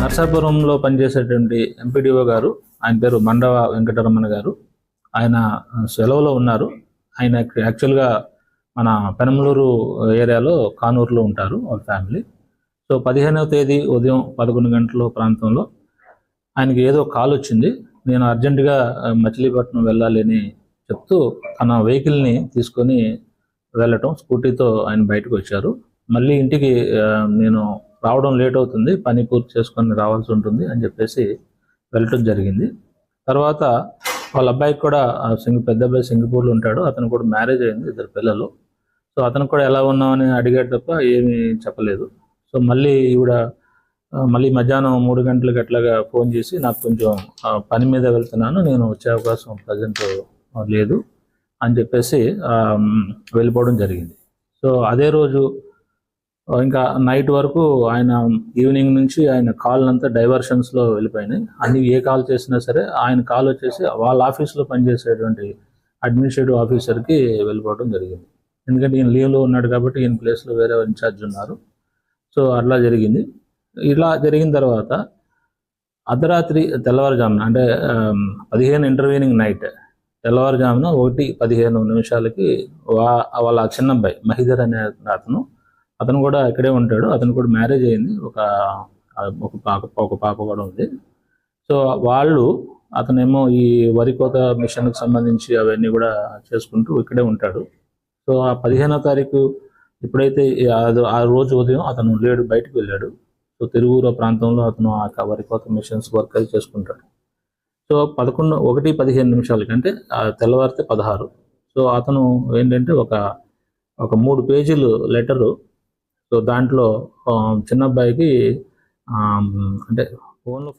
నర్సాపురంలో పనిచేసేటువంటి ఎంపీడీఓ గారు ఆయన పేరు మండవ వెంకటరమణ గారు. ఆయన సెలవులో ఉన్నారు. ఆయన యాక్చువల్గా మన పెనమలూరు ఏరియాలో కానూరులో ఉంటారు వాళ్ళ ఫ్యామిలీ. సో పదిహేనవ తేదీ ఉదయం పదకొండు గంటల ప్రాంతంలో ఆయనకి ఏదో కాల్ వచ్చింది. నేను అర్జెంటుగా మచిలీపట్నం వెళ్ళాలి అని చెప్తూ తన వెహికల్ని తీసుకొని వెళ్ళటం స్కూటీతో ఆయన బయటకు వచ్చారు. మళ్ళీ ఇంటికి నేను రావడం లేట్ అవుతుంది పని పూర్తి చేసుకొని రావాల్సి ఉంటుంది అని చెప్పేసి వెళ్ళటం జరిగింది. తర్వాత వాళ్ళ అబ్బాయికి కూడా సింగ పెద్ద అబ్బాయి సింగపూర్లో ఉంటాడు అతను కూడా మ్యారేజ్ అయింది ఇద్దరు పిల్లలు. సో అతను కూడా ఎలా ఉన్నామని అడిగాడు తప్ప ఏమీ చెప్పలేదు. సో మళ్ళీ ఈవిడ మళ్ళీ మధ్యాహ్నం మూడు గంటలకు అట్లాగా ఫోన్ చేసి నాకు కొంచెం పని మీద వెళ్తున్నాను నేను వచ్చే అవకాశం ప్రజెంట్ లేదు అని చెప్పేసి వెళ్ళిపోవడం జరిగింది. సో అదే రోజు ఇంకా నైట్ వరకు ఆయన ఈవినింగ్ నుంచి ఆయన కాల్ అంతా డైవర్షన్స్లో వెళ్ళిపోయినాయి. అన్ని ఏ కాల్ చేసినా సరే ఆయన కాల్ వచ్చేసి వాళ్ళ ఆఫీస్లో పనిచేసేటువంటి అడ్మినిస్ట్రేటివ్ ఆఫీసర్కి వెళ్ళిపోవడం జరిగింది. ఎందుకంటే ఈయన లీవ్లో ఉన్నాడు కాబట్టి ఈయన ప్లేస్లో వేరే ఇన్ఛార్జ్ ఉన్నారు. సో అట్లా జరిగింది. ఇలా జరిగిన తర్వాత అర్ధరాత్రి తెల్లవారుజామున అంటే పదిహేను ఇంటర్వ్యూనింగ్ నైట్ తెల్లవారుజామున ఒకటి పదిహేను నిమిషాలకి వా వాళ్ళ చిన్న అబ్బాయి మహిదర్ అనే అతను అతను కూడా ఇక్కడే ఉంటాడు. అతను కూడా మ్యారేజ్ అయింది. ఒక ఒక పాప ఒక పాప కూడా ఉంది. సో వాళ్ళు అతనేమో ఈ వరి కోత మిషన్కి సంబంధించి అవన్నీ కూడా చేసుకుంటూ ఇక్కడే ఉంటాడు. సో ఆ పదిహేనో తారీఖు ఎప్పుడైతే ఆ- ఆ రోజు ఉదయం అతను లేడు బయటకు వెళ్ళాడు. సో తిరువూరు ప్రాంతంలో అతను ఆ వరి కోత మిషన్స్ వర్క్ అది చేసుకుంటాడు. సో పదకొండు ఒకటి పదిహేను నిమిషాలకి అంటే ఆ తెల్లవారితే పదహారు. సో అతను ఏంటంటే ఒక ఒక మూడు పేజీలు లెటరు సో దాంట్లో ఆ, చిన్న అబ్బాయికి ఆ, అంటే ఫోన్లో